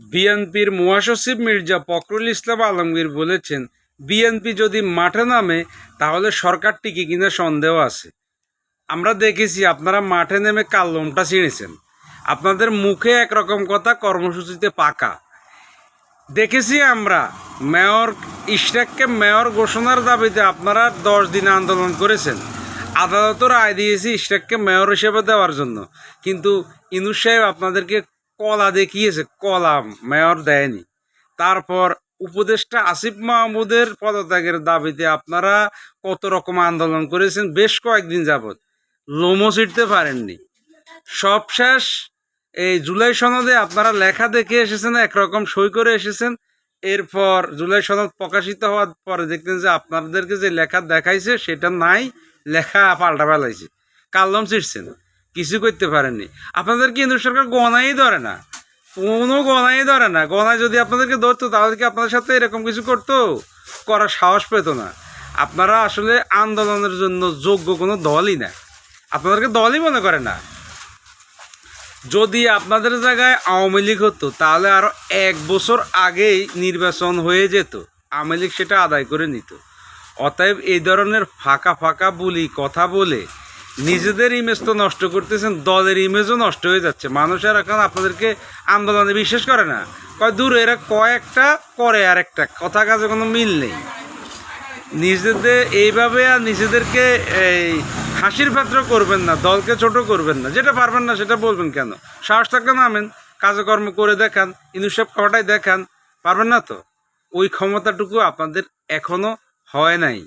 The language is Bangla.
বিএনপির মহাসচিব মির্জা ফখরুল ইসলাম আলমগীর বলেছেন, বিএনপি যদি মাঠে নামে, তাহলে সরকার টিকে কিনা সন্দেহ আছে? আমরা দেখেছি আপনারা মাঠে নেমে কাল্লমটা ছিঁড়েছেন। আপনাদের মুখে একরকম কথা, কর্মসূচিতে পাকা। দেখেছি আমরা, মেয়র ইশরাককে মেয়র ঘোষণার দাবিতে আপনারা দশ দিন আন্দোলন করেছেন। আদালত রায় দিয়েছি ইশরাককে মেয়র হিসেবে দেওয়ার জন্য। কিন্তু ইনুস সাহেব আপনাদেরকে কলা দেখিয়েছে কলা মেয়র দেয়নি। তারপর উপদেষ্টা আসিফ মাহমুদের পদত্যাগের দাবিতে আপনারা কত রকম আন্দোলন করেছেন? বেশ কয়েকদিন যাবৎ। লোমো ছিটতে পারেননি। সব শেষ। এই জুলাই সনদে আপনারা লেখা দেখে এসেছেন, একরকম সই করে এসেছেন। এরপর জুলাই সনদ প্রকাশিত হওয়ার পরে দেখতেন যে আপনাদেরকে যে লেখা দেখাইছে, সেটা নাই, লেখা পাল্টা ফেলাইছে। কাল্লম ছিটছেন কিছু করতে পারেননি। আপনাদের কেন্দ্র সরকার গনাই ধরে না। কোনো গনাই ধরে না। গনায় যদি আপনাদেরকে ধরতো, তাহলে কি আপনাদের সাথে এরকম কিছু করতো? করার সাহস পেত না। আপনারা আসলে আন্দোলনের জন্য যোগ্য কোনো দলই না। আপনাদেরকে দলই মনে করে না। যদি আপনাদের জায়গায় আওয়ামী লীগ হতো, তাহলে আরও এক বছর আগেই নির্বাচন হয়ে যেত। আওয়ামী লীগ সেটা আদায় করে নিত। অতএব এই ধরনের ফাঁকা ফাঁকা বলি কথা বলে নিজেদের ইমেজ তো নষ্ট করতেছেন, দলের ইমেজও নষ্ট হয়ে যাচ্ছে। মানুষের এখন আপনাদেরকে আন্দোলনে বিশ্বাস করে না। কয়, দূর, এরা কয়েকটা করে আর একটা। কথা কাজে কোনো মিল নেই। নিজেদের, এইভাবে আর নিজেদেরকে এই হাসির পাত্র করবেন না, দলকে ছোট করবেন না। যেটা পারবেন না, সেটা বলবেন কেন? সাহস থাকলে নামেন, কাজকর্ম করে দেখান ইনুসব কটাই দেখান। পারবেন না তো? ওই ক্ষমতাটুকু আপনাদের এখনও হয় নাই।